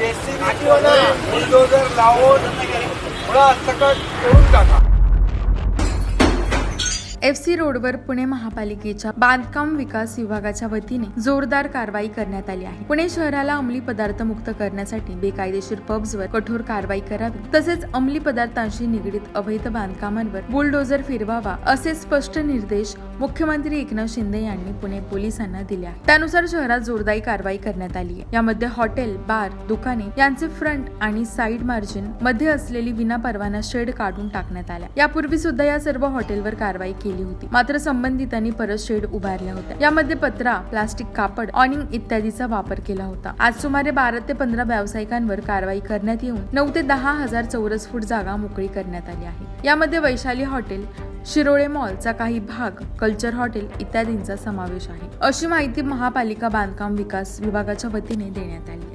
Bulldozer लावून सकट करून टाका एफ सी रोडवर पुणे महापालिकेच्या बांधकाम विकास विभागाच्या वतीने जोरदार कारवाई करण्यात आली आहे. पुणे शहराला अंमली पदार्थ मुक्त करण्यासाठी बेकायदेशीर पब्सवर कठोर कारवाई करावी तसेच अंमली पदार्थांशी निगडीत अवैध बांधकामांवर बुलडोजर फिरवावा असे स्पष्ट निर्देश मुख्यमंत्री एकनाथ शिंदे यांनी पुणे पोलिसांना दिल्या. आहेत त्यानुसार शहरात जोरदारी कारवाई करण्यात आली आहे. यामध्ये हॉटेल बार दुकाने यांचे फ्रंट आणि साईड मार्जिनमध्ये असलेली विना परवाना शेड काढून टाकण्यात आल्या. यापूर्वी सुद्धा या सर्व हॉटेलवर कारवाई केली होती. मात्र संबंधितांनी परत शेड उभारल्या होत्या. यामध्ये पत्रा प्लास्टिक कापड ऑनिंग इत्यादीचा वापर केला होता. आज सुमारे बारा ते पंधरा व्यावसायिकांवर कारवाई करण्यात येऊन नऊ ते दहा हजार चौरस फूट जागा मोकळी करण्यात आली आहे. यामध्ये वैशाली हॉटेल शिरोळे मॉलचा काही भाग कल्चर हॉटेल इत्यादींचा समावेश आहे. अशी माहिती महापालिका बांधकाम विकास विभागाच्या वतीने देण्यात आली.